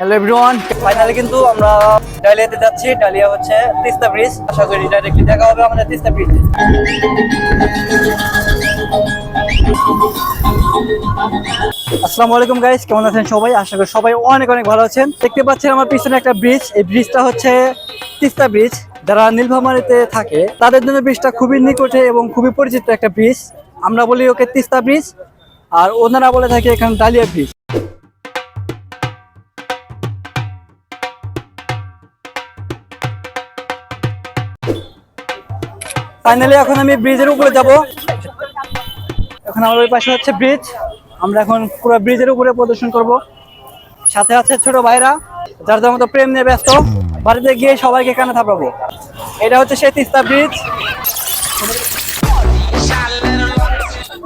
Hello everyone finally কিন্তু আমরা ডালিয়াতে যাচ্ছি। ডালিয়া হচ্ছে তিস্তা ব্রিজ আশা করি ডাইরেক্টলি দেখা হবে আমাদের তিস্তা ব্রিজ আসসালামু আলাইকুম গাইস কেমন আছেন সবাই? আশা করি সবাই অনেক অনেক ভালো আছেন। দেখতে পাচ্ছেন আমার পিছনে একটা ব্রিজ এই ব্রিজটা হচ্ছে তিস্তা ব্রিজ যারা নীলফামারীতে থাকে, তাদের জন্য ব্রিজটা খুবই নিকটে এবং খুবই পরিচিত একটা ব্রিজ আমরা বলি ওকে তিস্তা ব্রিজ আর ওনারা বলে থাকে এখানে ডালিয়া ব্রিজ ফাইনালি এখন আমি ব্রিজের উপরে যাব। এখন আমার ওই পাশে হচ্ছে ব্রিজ আমরা এখন পুরো ব্রিজের উপরে প্রদর্শন করব। সাথে আছে ছোট ভাইরা, যার যার মতো প্রেম নিয়ে ব্যস্ত। বাড়িতে গিয়ে সবাইকে কানে থাপাবো এটা হচ্ছে সেই তিস্তা ব্রিজ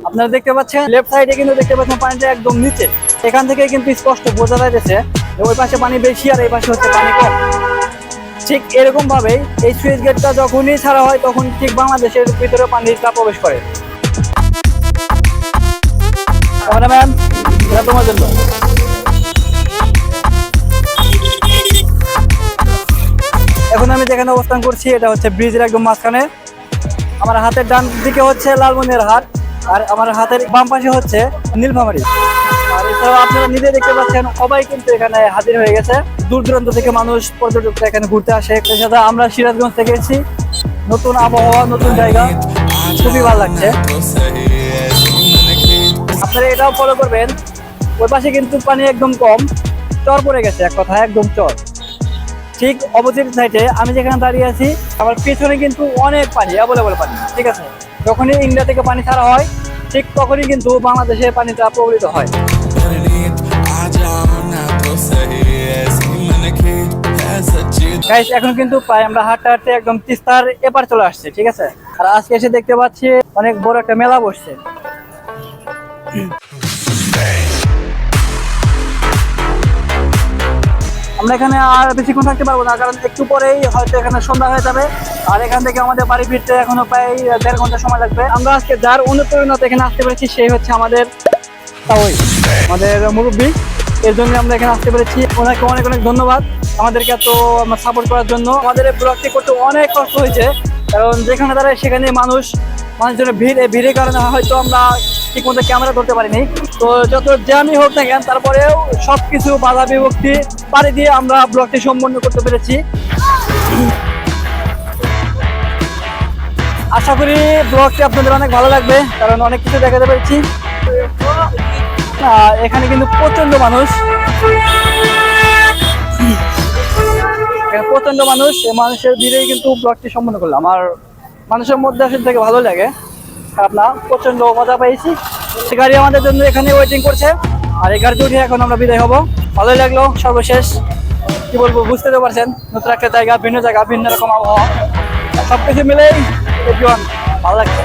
আপনারা দেখতে পাচ্ছেন লেফট সাইডে কিন্তু দেখতে পাচ্ছেন পানিটা একদম নিচে। এখান থেকে কিন্তু স্পষ্ট বোঝা যাচ্ছে ওই পাশে পানি বেশি আর এই পাশে হচ্ছে পানি কম। ঠিক এরকম ভাবেই এই সুইচ গেটটা যখনই ছাড়া হয়, তখন ঠিক বাংলাদেশের ভিতরে পানিটা প্রবেশ করে। তোমার জন্য। এখন আমি যেখানে অবস্থান করছি, এটা হচ্ছে ব্রিজের একদম মাঝখানে। আমার হাতের ডান দিকে হচ্ছে লালমনির হাট, আর আমার হাতের বাম পাশে হচ্ছে নীলফামারি। আপনারা নিজে দেখতে পাচ্ছেন, সবাই কিন্তু এখানে হাজির হয়ে গেছে। দূর দূরান্ত থেকে মানুষ, পর্যটকরা এখানে ঘুরতে আসে। সাথে আমরা সিরাজগঞ্জ থেকে এসেছি। নতুন আবহাওয়া, নতুন জায়গা। খুবই ভালো লাগছে। আপনারা এটাও ফলো করবেন। ওই পাশে কিন্তু পানি একদম কম। চর পড়ে গেছে, এক কথা একদম চর। ঠিক অপোজিট সাইডে আমি যেখানে দাঁড়িয়ে আছি, আমার পেছনে কিন্তু অনেক পানি অ্যাভেলেবল পানি, ঠিক আছে? যখনই ইন্ডিয়া থেকে পানি ছাড়া হয়, ঠিক তখনই কিন্তু বাংলাদেশে পানিটা প্রবলিত হয়। গাইস এখন কিন্তু প্রায় আমরা হাঁটতে হাঁটতে একদম তিস্তার এপার চলে আসছে, ঠিক আছে? আর আজকে এসে দেখতে পাচ্ছি অনেক বড় একটা মেলা বসছে। আমরা এখানে আর বেশিক্ষণ থাকতে পারব না, কারণ একটু পরেই হয়তো এখানে সন্ধ্যা হয়ে যাবে। আর এখান থেকে আমাদের বাড়ি ফিরতে এখনও প্রায় দেড় ঘণ্টা সময় লাগবে। আমরা আজকে যার অনুপ্রেরণাতে এখানে আসতে পেরেছি, সেই হচ্ছে আমাদের তাওই আমাদের মুরব্বী। এর জন্য আমরা এখানে আসতে পেরেছি। ওনাকে অনেক অনেক ধন্যবাদ আমাদেরকে এত সাপোর্ট করার জন্য। আমাদের এই ব্লগটি করতে অনেক কষ্ট হয়েছে, কারণ যেখানে দাঁড়ায় সেখানে মানুষ মানুষজনের ভিড়, এই ভিড়ের কারণে হয়তো আমরা ঠিক মতো ক্যামেরা ধরতে পারিনি। তো যত জ্যামই হোক না কেন, তারপরেও সব কিছু বাধা বিভক্তি পাড়ি দিয়ে আমরা ব্লগটি সম্পন্ন করতে পেরেছি। আশা করি ব্লগটি আপনাদের অনেক ভালো লাগবে, কারণ অনেক কিছু দেখাতে পেরেছি। এখানে কিন্তু প্রচণ্ড মানুষ। প্রচণ্ড মানুষ, এই মানুষের ভিড়েই কিন্তু ব্লগটি সম্পন্ন করলাম। আর মানুষের মধ্যে আসলে থেকে ভালো লাগে না প্রচণ্ড মজা পেয়েছি গাড়ি আমাদের জন্য এখানে ওয়েটিং করছে, আর এই গাড়িতে উঠে এখন আমরা বিদায় হব। ভালোই লাগল, সর্বশেষ। কি বলব, বুঝতে তো পারছেন, নতুন একটা জায়গা, ভিন্ন জায়গা, ভিন্ন রকম আবহাওয়া। সব কিছু মিলেই ভালো লাগছে।